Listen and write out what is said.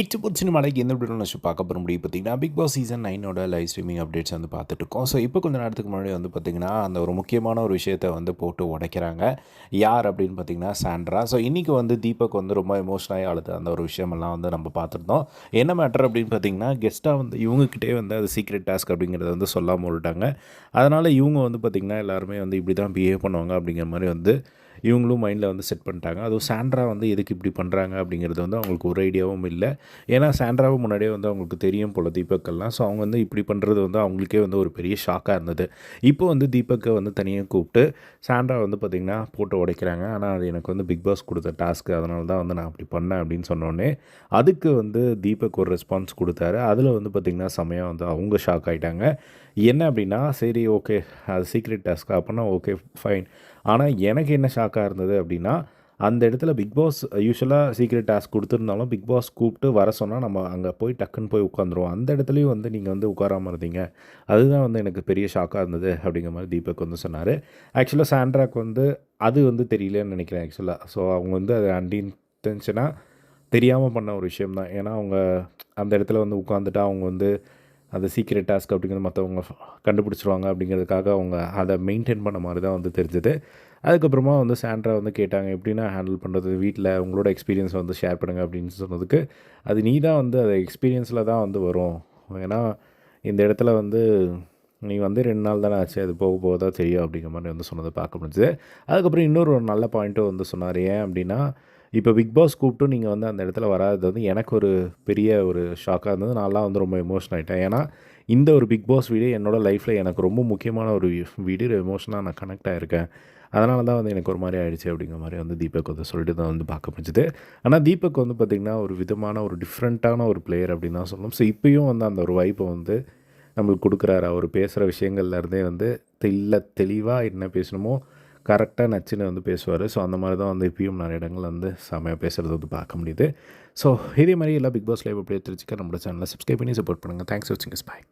It's put மலைக்கு எந்த விட நான் பார்க்க போகிற முடியும் பார்த்தீங்கன்னா பிக் பாஸ் சீசன் நைனோட லைவ் ஸ்ட்ரீமிங் அப்டேட்ஸ் வந்து பார்த்துட்டு இருக்கோம். ஸோ இப்போ கொஞ்ச நேரத்துக்கு முன்னாடி வந்து பார்த்திங்கன்னா அந்த ஒரு முக்கியமான ஒரு விஷயத்தை வந்து போட்டு உடைக்கிறாங்க. யார் அப்படின்னு பார்த்தீங்கன்னா சாண்ட்ரா ஸோ இன்றைக்கி வந்து தீபக் வந்து ரொம்ப எமோஷனாகி அழுது. அந்த ஒரு விஷயமெல்லாம் வந்து நம்ம பார்த்துருந்தோம். என்ன மேட்டர் அப்படின்னு பார்த்தீங்கன்னா கெஸ்ட்டாக வந்து இவங்கக்கிட்டே வந்து அது சீக்ரெட் டாஸ்க் அப்படிங்கிறத வந்து சொல்லாமல் விட்டாங்க அதனால் இவங்க வந்து பார்த்திங்கன்னா எல்லாருமே வந்து இப்படி தான் பிஹேவ் பண்ணுவாங்க அப்படிங்கிற மாதிரி வந்து இவங்களும் மைண்டில் வந்து செட் பண்ணிட்டாங்க. அதுவும் சாண்ட்ரா வந்து எதுக்கு இப்படி பண்ணுறாங்க அப்படிங்கிறது வந்து அவங்களுக்கு ஒரு ஐடியாவும் இல்லை. ஏன்னா சாண்ட்ராவும் முன்னாடியே வந்து அவங்களுக்கு தெரியும் போல் தீபக்கெல்லாம். ஸோ அவங்க வந்து இப்படி பண்ணுறது வந்து அவங்களுக்கே வந்து ஒரு பெரிய ஷாக்காக இருந்தது. இப்போ வந்து தீபக்கை வந்து தனியாக கூப்பிட்டு சாண்ட்ரா வந்து பார்த்திங்கன்னா போட்டு உடைக்கிறாங்க. ஆனால் அது எனக்கு வந்து பிக் பாஸ் கொடுத்த டாஸ்க்கு அதனால தான் வந்து நான் அப்படி பண்ணேன் அப்படின்னு சொன்னோடனே அதுக்கு வந்து தீபக் ஒரு ரெஸ்பான்ஸ் கொடுத்தாரு. அதில் வந்து பார்த்திங்கன்னா செமையாக வந்து அவங்க ஷாக் ஆகிட்டாங்க என்ன அப்படின்னா சரி ஓகே அது சீக்ரெட் டாஸ்க்கு அப்படின்னா ஓகே ஃபைன் ஆனால் எனக்கு என்ன ஷாக்காக இருந்தது அப்படின்னா அந்த இடத்துல பிக் பாஸ் யூஸ்வலாக சீக்ரெட் டாஸ்க் கொடுத்துருந்தாலும் பிக் பாஸ் கூப்பிட்டு வர சொன்னால் நம்ம அங்கே போய் டக்குன்னு போய் உட்காந்துருவோம் அந்த இடத்துலையும் வந்து நீங்கள் வந்து உட்காராமல் இருந்தீங்க. அதுதான் வந்து எனக்கு பெரிய ஷாக்காக இருந்தது அப்படிங்கிற மாதிரி தீபக் வந்து சொன்னார். ஆக்சுவலாக சாண்ட்ராக் வந்து அது வந்து தெரியலன்னு நினைக்கிறேன் ஆக்சுவலாக ஸோ அவங்க வந்து அது அன்இன்டென்ஷனாக தெரியாமல் பண்ண ஒரு விஷயம் தான் ஏன்னா அவங்க அந்த இடத்துல வந்து உட்காந்துட்டா அவங்க வந்து அந்த சீக்ரெட் டாஸ்க் அப்படிங்கிறது மற்றவங்க கண்டுபிடிச்சிருவாங்க அப்படிங்கிறதுக்காக அவங்க அதை மெயின்டைன் பண்ண மாதிரி தான் வந்து தெரிஞ்சது. அதுக்கப்புறமா வந்து சாண்ட்ரா வந்து கேட்டாங்க எப்படின்னா ஹேண்டில் பண்ணுறது வீட்டில் உங்களோட எக்ஸ்பீரியன்ஸ் வந்து ஷேர் பண்ணுங்கள் அப்படின்னு சொன்னதுக்கு அது நீ தான் வந்து அதை எக்ஸ்பீரியன்ஸில் தான் வந்து வரும். ஏன்னா இந்த இடத்துல வந்து நீ வந்து ரெண்டு நாள் தானே ஆச்சு அது போக போக தான் தெரியும் அப்படிங்கிற மாதிரி வந்து சொன்னதை பார்க்க முடிஞ்சுது. அதுக்கப்புறம் இன்னொரு ஒரு நல்ல பாயிண்ட்டும் வந்து சொன்னார். ஏன் அப்படின்னா இப்போ பிக் பாஸ் கூப்பிட்டு நீங்கள் வந்து அந்த இடத்துல வராதது வந்து எனக்கு ஒரு பெரிய ஒரு ஷாக்காக இருந்தது. நான்லாம் வந்து ரொம்ப எமோஷன் ஆகிட்டேன் ஏன்னா இந்த ஒரு பிக் பாஸ் வீடு என்னோடய லைஃப்பில் எனக்கு ரொம்ப முக்கியமான ஒரு வீடு. எமோஷனாக நான் கனெக்ட் ஆகிருக்கேன் அதனால தான் வந்து எனக்கு ஒரு மாதிரி ஆயிடுச்சு அப்படிங்கிற மாதிரி வந்து தீபக் வந்து சொல்லிட்டு தான் வந்து பார்க்க முடிஞ்சுது. ஆனால் தீபக் வந்து பார்த்திங்கன்னா ஒரு விதமான ஒரு டிஃப்ரெண்ட்டான ஒரு பிளேயர் அப்படின்னு தான் சொல்லணும். ஸோ இப்போயும் வந்து அந்த ஒரு வாய்ப்பை வந்து நம்மளுக்கு கொடுக்குறாரு. அவர் பேசுகிற விஷயங்கள்லேருந்தே வந்து தெல்ல தெளிவாக என்ன பேசணுமோ கரெக்டாக நச்சுன்னு வந்து பேசுவார். ஸோ அந்த மாதிரி தான் வந்து இப்பயும் நிறைய இடங்கள் வந்து செமையாக பேசுகிறது வந்து பார்க்க முடியுது. ஸோ இதே மாதிரி எல்லா பிக் பாஸ் லைவ் அப்படியே தெரிஞ்சுக்க நம்மளோட சேனலில் சப்ஸ்கிரைப் பண்ணி சப்போர்ட் பண்ணுங்கள் தேங்க்ஸ் வாட்சிங் பாய்